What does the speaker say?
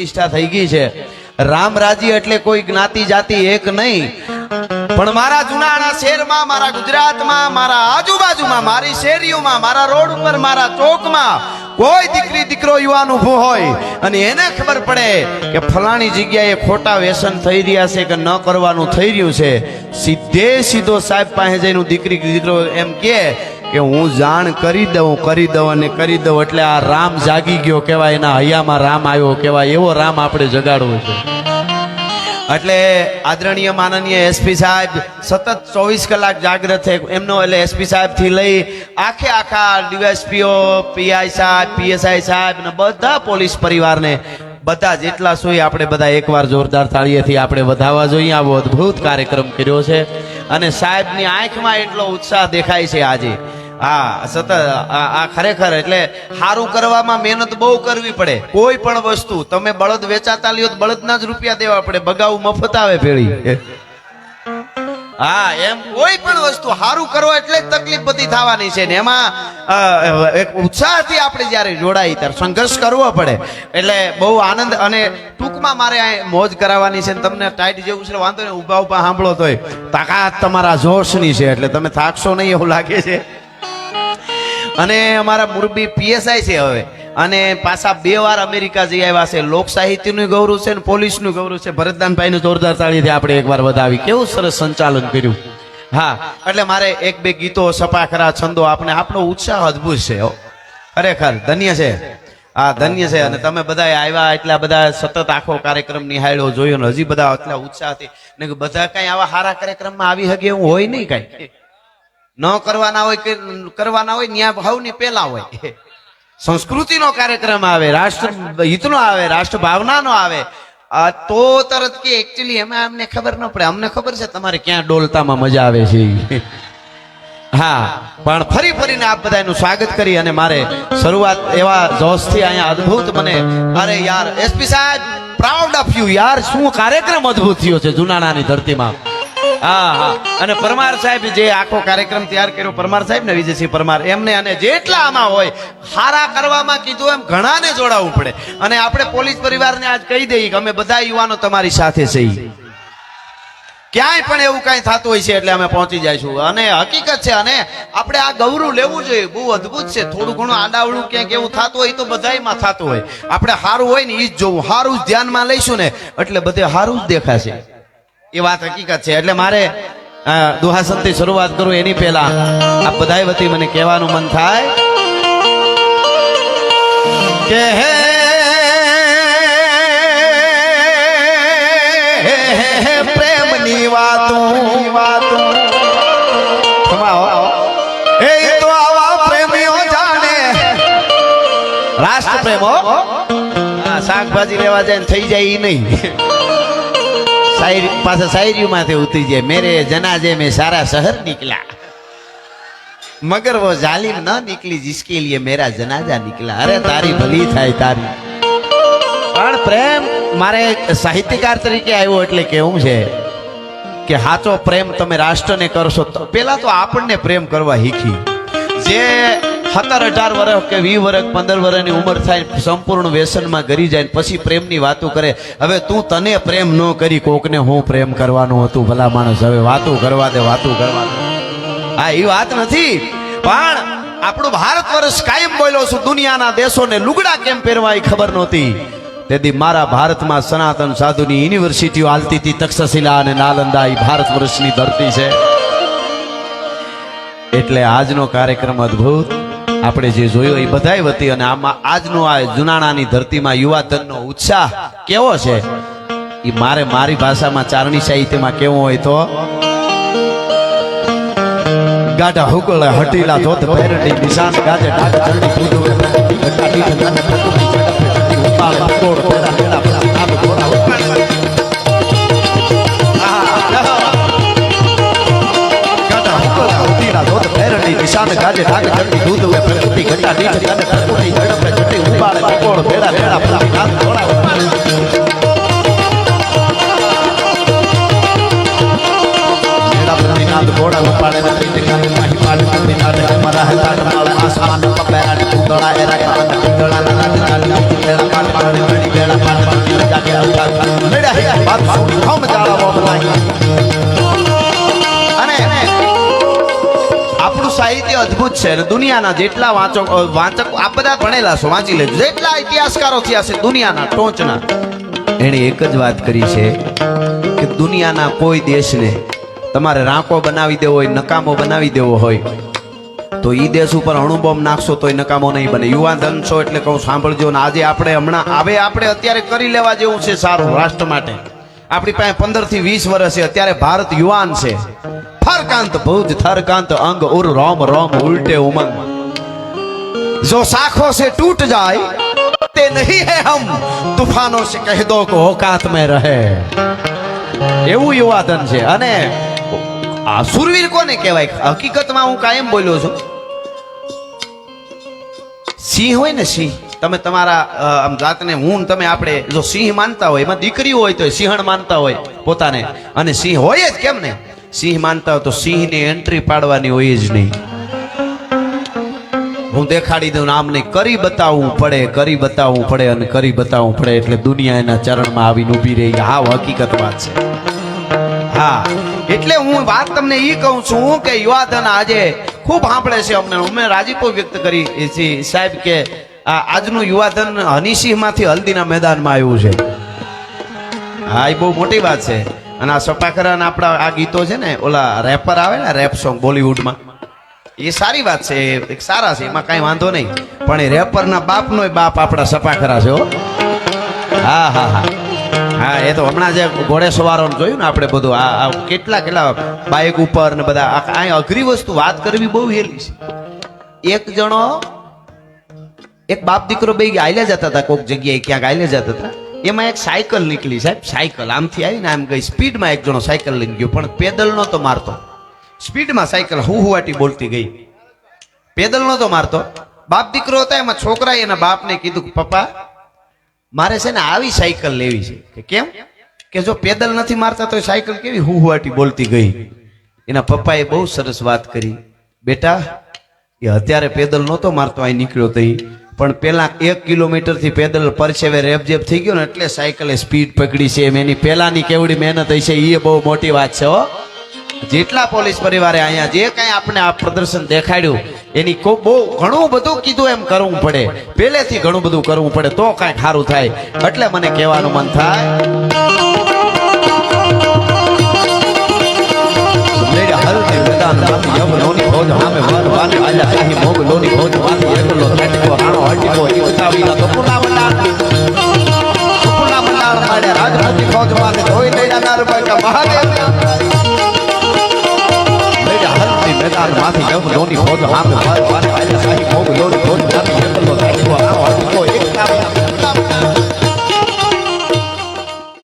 પ્રતિષ્ઠા થઈ ગઈ છે. રામ રાજ્ય એટલે કોઈ જ્ઞાતિ જાતિ એક નહીં. પણ મારા જુનાના શહેરમાં મારા ગુજરાતમાં, મારા આજુબાજુમાં, મારી શેરીઓમાં, મારા રોડ ઉપર, મારા ચોકમાં કોઈ દીકરી, દીકરો, યુવાન ઊભો હોય. અને એને ખબર પડે કે ફલાણી જગ્યાએ ખોટા વ્યસન થઈ રહ્યા છે કે ન કરવાનું થઈ રહ્યું છે. સીધે સીધો સાહેબ પાસે જઈને દીકરી, દીકરો એમ કહે કે હું જાણ કરી દઉં કરી દઉં અને કરી દઉં એટલે આ રામ જાગી ગયો કહેવાય, એના હૈયામાં રામ આવ્યો કહેવાય, એવો રામ આપણે જગાડવો છે. એટલે આદરણીય માનનીય એસપી સાહેબ, સતત ચોવીસ કલાક જાગ્રત છે એમનો એટલે એસપી સાહેબથી લઈ આખે આખા ડીએસપીઓ પીઆઈ સાહેબ પીએસઆઈ સાહેબ ને બધા પોલીસ પરિવારને બધા જેટલા સોય આપણે બધા એકવાર જોરદાર તાળીએથી આપણે વધાવવા જોઈએ. આવો અદ્ભુત કાર્યક્રમ કર્યો છે. અને સાહેબની આંખમાં એટલો ઉત્સાહ દેખાય છે આજે. હા, સતત, આ ખરેખર એટલે સારું કરવામાં મહેનત બહુ કરવી પડે. કોઈ પણ વસ્તુ, તમે બળદ વેચાતા લ્યો બળદના જ રૂપિયા દેવા પડે. બગાવું મફત આવે ભેળી. હા, એમ કોઈ પણ વસ્તુ સારું કરો એટલે જ તકલીફ બધી થવાની છે ને. એમાં એક ઉત્સાહથી આપણે જ્યારે જોડાઈ ત્યારે સંઘર્ષ કરવો પડે. એટલે બહુ આનંદ અને ટૂંકમાં મારે મોજ કરાવવાની છે ને તમને ટાઈટ જેવું છે વાંધો નહીં ઊભા ઊભા સાંભળો તોય. તાકાત તમારા જોશની છે, એટલે તમે થાકશો નહીં એવું લાગે છે. અને અમારા મુરબી પીએસઆઈ છે હવે. અને પાછા બે વાર અમેરિકા જઈ આવ્યા છે. લોક સાહિત્યનું ગૌરવ છે ને પોલીસનું ગૌરવ છે. ભરતદાનભાઈનું જોરદાર તાળીથી આપણે એકવાર વધાવી. કેવું સરસ સંચાલન કર્યું. હા, એટલે મારે એક બે ગીતો સપા ખરા છંદો. આપણે આપણો ઉત્સાહ અદ્ભુત છે. ખરેખર, ધન્ય છે. હા, ધન્ય છે. અને તમે બધા આવ્યા એટલા બધા સતત આખો કાર્યક્રમ નિહાળ્યો, જોયો ને હજી બધા એટલા ઉત્સાહથી. ને બધા કઈ આવા સારા કાર્યક્રમમાં આવી શકે એવું હોય નહીં કઈ. ન કરવાના હોય કે કરવાના હોય, ન્યા ભાવની પેલા હોય. સંસ્કૃતિનો કાર્યક્રમ આવે, રાષ્ટ્ર હિતનો આવે રાષ્ટ્ર ભાવનાનો આવે તો તરત કે એકચ્યુઅલી એમાં અમને ખબર ન પડે. અમને ખબર છે તમારે ક્યાં ડોલતામાં મજા આવે છે. હા, પણ ફરી ફરીને આપ બધાનું સ્વાગત કરી અને મારે શરૂઆત એવા જોશથી અહીંયા અદ્ભુત મને, અરે યાર એસપી સાહેબ પ્રાઉડ ઓફ યુ યાર. શું કાર્યક્રમ અદ્ભુત થયો છે જુનાણાની ધરતીમાં. હા હા. અને પરમાર સાહેબ જે આખો કાર્યક્રમ તૈયાર કર્યો, પરમાર સાહેબ ને વિજયસિંહ પરમાર, એમને અને જેટલા આમાં હોય, હારા કરવામાં કીધું એમ ઘણાને જોડાવવું પડે. અને આપણે પોલીસ પરિવારને આજ કહી દઈએ કે અમે બધા યુવાનો તમારી સાથે છીએ ક્યાંય પણ એવું કાંઈ થતું હોય છે એટલે અમે પહોંચી જઈશું. અને હકીકત છે, અને આપણે આ ગૌરવ લેવું જોઈએ. બહુ અદ્ભુત છે. થોડું ઘણું આડાવડું ક્યાંક એવું થતું હોય તો બધાયમાં થતું હોય. આપણે સારું હોય ને એ જ જોવું. સારું જ ધ્યાનમાં લઈશું ને, એટલે બધે સારું જ દેખાશે. એ વાત હકીકત છે. એટલે મારે દુહાસનથી શરૂઆત કરું એની પહેલા. આ બધાય વતી મને કહેવાનું મન થાય. કે હે પ્રેમની વાતું. વાતું એ તો આવા પ્રેમીઓ જાણે. રાષ્ટ્ર પ્રેમ શાકભાજી લેવા જાય થઈ જાય એ નહીં. શાયરી પાછા શાયરીમાંથી ઉતરી જાય. મેરે જનાજે મેં સારા શહેર નીકળ્યા. મગર વો જાલિમ ન નીકળી જિસકે લીએ મેરા જનાજા નીકળા અરે તારી ભલી થાય તારી. પણ પ્રેમ મારે સાહિત્યકાર તરીકે આવ્યો એટલે કેવું છે કે સાચો પ્રેમ તમે રાષ્ટ્રને કરશો તો પહેલા તો આપણને પ્રેમ કરવા શીખી. જે સત્તર અઢાર વર્ષ કે વીસ વર્ષ પંદર વર્ષની ઉંમર થાય સંપૂર્ણ વ્યસનમાં ગરી જાય પછી પ્રેમની વાતો કરે. હવે તું તને પ્રેમ ન કરી, કોકને હું પ્રેમ કરવાનું હતું ભલા માણસ. હવે વાતો કરવા દે, વાતો કરવા હા, એ વાત નથી. પણ આપણું ભારત વર્ષ કાયમ બોલ્યો છું, દુનિયાના દેશોને લુગડા કેમ પહેરવા એ ખબર નહોતી. તેથી મારા ભારતમાં સનાતન સાધુની યુનિવર્સિટીઓ હાલતી હતી, તક્ષશિલા અને નાલંદા એ ભારત વર્ષની ધરતી છે. એટલે આજનો કાર્યક્રમ અદ્ભુત આપણે જે જોયું એ બધાય વતી અને આમાં આજનો આ જુનાણાની ધરતીમાં યુવાધનનો ઉત્સાહ કેવો છે? એ મારે મારી ભાષામાં ચારણી સાહિત્યમાં કેવો હોય તો? ગાઢા હુકળે હટીલા ધોધ પહેરડી, નિશાન ગાજે ડાગ ચરણી ચડી ઉપાડે પકોડ પેરા પેરા પેરા નામ ઘોડા નિશાન ગાજે ડાગ ચરણી કૂદવે પ્રકૃતિ ઘટા દીઠ ધન કુટુંબી ઝડપે ચડી ઉપાડે કોણ પેરા પેરા પેરા નામ ઘોડા મેળા ઘોડા ઉપાડે ને ત્રિજકાને માહી પાડે પ્રતિનાદ અમારા હતાટ માળ આસ આસમાન પપેરા ને પૂતળા એરા કાન પીતળા ના રાજ ચાલી બેડા પાડ પાડ બેડી બેડા પાડ જાગે અવતાર મેડા હે બાત સુણી હમ જાળવો બનાઈ અને આપણું સાહિત્ય અદ્ભુત છે દુનિયાના જેટલા વાંચો વાંચક આ બધા ભણેલા છો, વાંચી લેજો. જેટલા ઇતિહાસકારો થયા છે દુનિયાના ટોચના. એણે એક જ વાત કરી છે કે દુનિયાના કોઈ દેશને તમારે રાંકો બનાવી દેવો હોય, નકામો બનાવી દેવો હોય, તો એ દેશ ઉપર અણુબોમ્બ નાખશો તોય નકામો નહીં બને. યુવાન ધન છો એટલે કહું, સાંભળજો ને આજે આપણે હમણાં, હવે આપણે અત્યારે કરી લેવા જેવું છે સારું, રાષ્ટ્ર માટે. આપણી પાસે પંદરથી વીસ વર્ષ છે. અત્યારે ભારત યુવાન છે. ફરકાંત ભુજ, થરકાંત અંગ, ઉર, રોમ રોમ, ઉલટે ઉમંગ. જો સાખો સે ટૂટ જાય, તે નહીં હે હમ. તૂફાનો સે કહે દો કો ઓકાત મે રહે. એવું યુવાધન છે. અને આ સુરવીર કોને કહેવાય? હકીકતમાં હું કાયમ બોલ્યો છું. સિંહ હોય ને સિંહ. તમે તમારા આમ જાતને હું તમે આપણે જો સિંહ માનતા હોય, એમાં દીકરી હોય તો સિંહણ માનતા હોય પોતાને. અને સિંહ હોય જ કેમ ને? સિંહ માનતા હોય તો સિંહની એન્ટ્રી પાડવાની હોય જ નહીં. હું દેખાડી દઉં આમ નહીં કરી બતાવવું પડે, કરી બતાવવું પડે અને કરી બતાવવું પડે એટલે દુનિયા એના ચરણમાં આવીને ઊભી રહી. હા હકીકત વાત છે. હા, એટલે હું વાત તમને એ કહું છું કે યુવાધન આજે ખૂબ સાંભળે છે અમને. અમે રાજીપો વ્યક્ત કરી. છીએ સાહેબ કે આ આજનું યુવાધન હનીસિંહમાંથી હલ્દીના મેદાનમાં આવ્યું છે. હા, એ બહુ મોટી વાત છે. અને આ સપાખરા આપણા આ ગીતો છે ને, ઓલા રેપર આવે ને રેપ સોંગ બોલિવૂડમાં. એ સારી વાત છે એક સારા છે, એમાં કાંઈ વાંધો નહીં. પણ એ રેપરના બાપનો બાપ આપણા સપાખરા છે, હો. હા હા હા. હા, એ તો હમણાં જે ઘોડે સવારોનું જોયું ને આપણે બધું, આ કેટલા કેટલા બાઇક ઉપર ને બધા, આ અઘરી વસ્તુ વાત કરવી બહુ હેલી છે. એક જણો એક બાપ દીકરો બે આયલે જતા હતા કોઈક જગ્યાએ, ક્યાંક આયલે જતા હતા. એમાં એક સાયકલ નીકળી સાહેબ, સાયકલ આમથી આવીને આમ ગઈ. સ્પીડમાં એક જણો સાયકલ લઈને ગયો, પણ પેદલ નહોતો મારતો. સ્પીડમાં સાયકલ હુહુવાટી બોલતી ગઈ. પેદલ નહોતો મારતો. બાપ દીકરો હતા, એમાં છોકરાએ એના બાપને કીધું કે, પપ્પા, મારે છે ને આવી સાયકલ લેવી છે. કે કેમ? કે જો પેદલ નથી મારતા તો સાયકલ કેવી હુહુવાટી બોલતી ગઈ. એના પપ્પાએ બહુ સરસ વાત કરી. બેટા, એ અત્યારે પેદલ નહોતો મારતો, અહીં નીકળ્યો તો ઈ. પણ પેલા એક કિલોમીટરથી પેદલ પરસેવે રેપજેપ થઈ ગયો ને એટલે સાયકલે સ્પીડ પકડી છે એમ. એની પેલાની કેવડી મહેનત હશે એ બહુ મોટી વાત છે, હો. જેટલા પોલીસ પરિવારે અહીંયા જે કાંઈ આપણે આ પ્રદર્શન દેખાડ્યું, એની કો બહુ ઘણું બધું કીધું એમ કરવું પડે. પહેલેથી ઘણું બધું કરવું પડે, તો કાંઈક સારું થાય. એટલે મને કહેવાનું મન થાય. યવનોની ફોજ હામે વર વાલ આલા અહીં મોગલોની ફોજ વાતી એકલો છટકો રાણો હટીકો ઇકતાવીના કપુલા મંડાળ કપુલા મંડાળ મારે રાજપતિ ફોજ પાસે ધોઈ લઈને નારબાઈના મહાદેવ. મેરા હલતી મેદાનમાંથી જમ લોની ફોજ હામે વર વાલ આલા અહીં મોગલોની ફોજ વાતી એકલો છટકો રાણો હટીકો ઇકતાવીના